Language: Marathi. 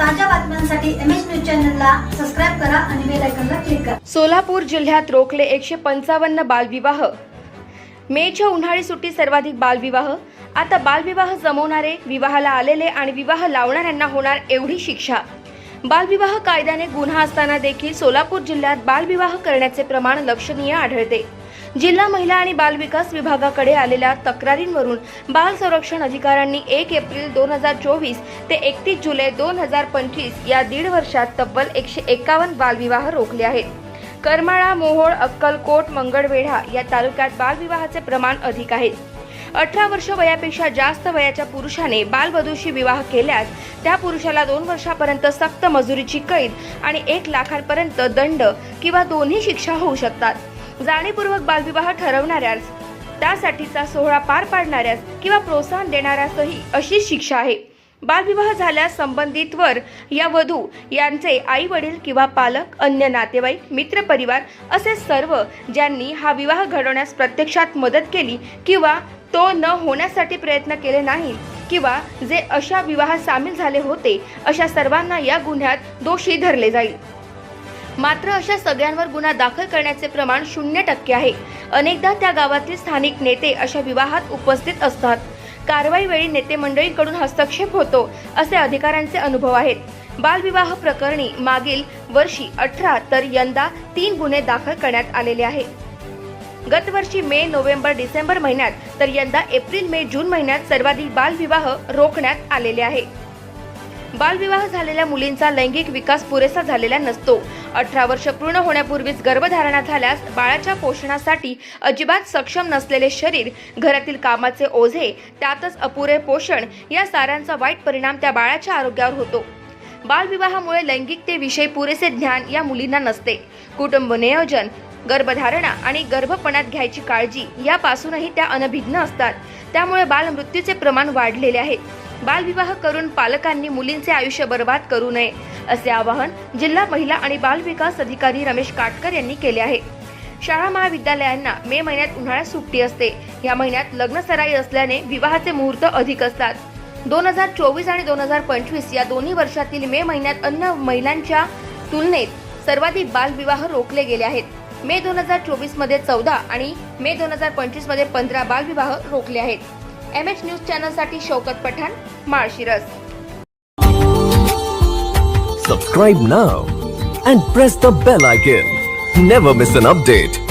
ताज्या बातम्यांसाठी एम एच न्यूज चॅनलला सबस्क्राईब करा आणि बेल आयकॉनला क्लिक करा. सोलापूर जिल्ह्यात रोखले एकशे पंचावन्न बालविवाह. मेच्या उन्हाळी सुट्टी सर्वाधिक बालविवाह. आता बालविवाह जमवणारे विवाहाला आलेले आणि विवाह लावणाऱ्यांना होणार एवढी शिक्षा. बालविवाह कायद्याने गुन्हा असताना देखील सोलापूर जिल्ह्यात बालविवाह करण्याचे प्रमाण लक्षणीय आढळते. जिल्हा महिला आणि बालविकास विभागाकडे आलेल्या तक्रारींवरून बाल संरक्षण अधिकाऱ्यांनी एक एप्रिल दोन हजार चोवीस ते एकतीस जुलै दोन हजार पंचवीस या दीड वर्षात तब्बल एकशे एकावन्न बालविवाह रोखले आहेत. करमाळा मोहोळ अक्कलकोट मंगळवेढा या तालुक्यात बालविवाहाचे प्रमाण अधिक आहे. अठरा वर्ष वयापेक्षा जास्त वयाच्या पुरुषाने बालवधूशी विवाह केल्यास त्या पुरुषाला दोन वर्षापर्यंत सक्त मजुरीची कैद आणि एक लाखांपर्यंत दंड किंवा दोन्ही शिक्षा होऊ शकतात. जाणीवपूर्वक बालविवाह ठरवणाऱ्यास त्यासाठीचा सोहळा पार पाडणाऱ्यास किंवा प्रोत्साहन देणाऱ्यासही अशीच शिक्षा आहे. बालविवाह झाल्यास संबंधितवर या वधू यांचे आई वडील किंवा पालक अन्य नातेवाईक मित्रपरिवार असे सर्व ज्यांनी हा विवाह घडवण्यास प्रत्यक्षात मदत केली किंवा तो न होण्यासाठी प्रयत्न केले नाही किंवा जे अशा विवाहात सामील झाले होते अशा सर्वांना या गुन्ह्यात दोषी धरले जाईल. मात्र अशा सगळ्यांवर गुन्हा दाखल करण्याचे प्रमाण शून्य टक्के आहे. अनेकदा त्या गावातील स्थानिक नेते अशा विवाहात उपस्थित असतात. कारवाई वेळी नेते मंडळींकडून हस्तक्षेप होतो असे अधिकाऱ्यांचे अनुभव आहेत. बालविवाह प्रकरणी मागील वर्षी अठरा तर यंदा तीन गुन्हे दाखल करण्यात आलेले आहेत. गतवर्षी मे नोव्हेंबर डिसेंबर महिन्यात तर यंदा एप्रिल मे जून महिन्यात सर्वाधिक बालविवाह रोखण्यात आलेले आहे. बालविवाह झालेल्या मुलींचा लैंगिक विकास पुरेसा झालेला नसतो. अठरा वर्ष पूर्ण होण्यापूर्वीच गर्भधारणा झाल्यास बाळाच्या पोषणासाठी अजिबात सक्षम नसलेले शरीर घरातील कामाचे ओझे त्यातच अपुरे पोषण या साऱ्यांचा वाईट परिणाम त्या बाळाच्या आरोग्यावर होतो. बालविवाहामुळे लैंगिकतेविषयी पुरेसे ज्ञान या मुलींना नसते. कुटुंब नियोजन गर्भधारणा आणि गर्भपणात घ्यायची काळजी यापासूनही त्या अनभिज्ञ असतात. त्यामुळे बालमृत्यूचे प्रमाण वाढलेले आहे. बालविवाह करून पालकांनी मुलींचे आयुष्य बर्बाद करू नये असे आवाहन जिल्हा महिला आणि बालविकास अधिकारी रमेश काटकर यांनी केले आहे. शाळा महाविद्यालयांना मे महिन्यात उन्हाळ्यात सुट्टी असते. या महिन्यात लग्न सराई असल्याने विवाहाचे मुहूर्त अधिक असतात. दोन हजार चोवीस आणि दोन हजार पंचवीस या दोन्ही वर्षातील मे महिन्यात अन्य महिलांच्या तुलनेत सर्वाधिक बालविवाह रोखले गेले आहेत. मे दोन हजार चोवीसमध्ये चौदा आणि मे दोन हजार पंचवीसमध्ये पंधरा बालविवाह रोखले आहेत. M H news चॅनलसाठी Shaukat Pathan Malshiras. Subscribe now and press the bell icon never miss an update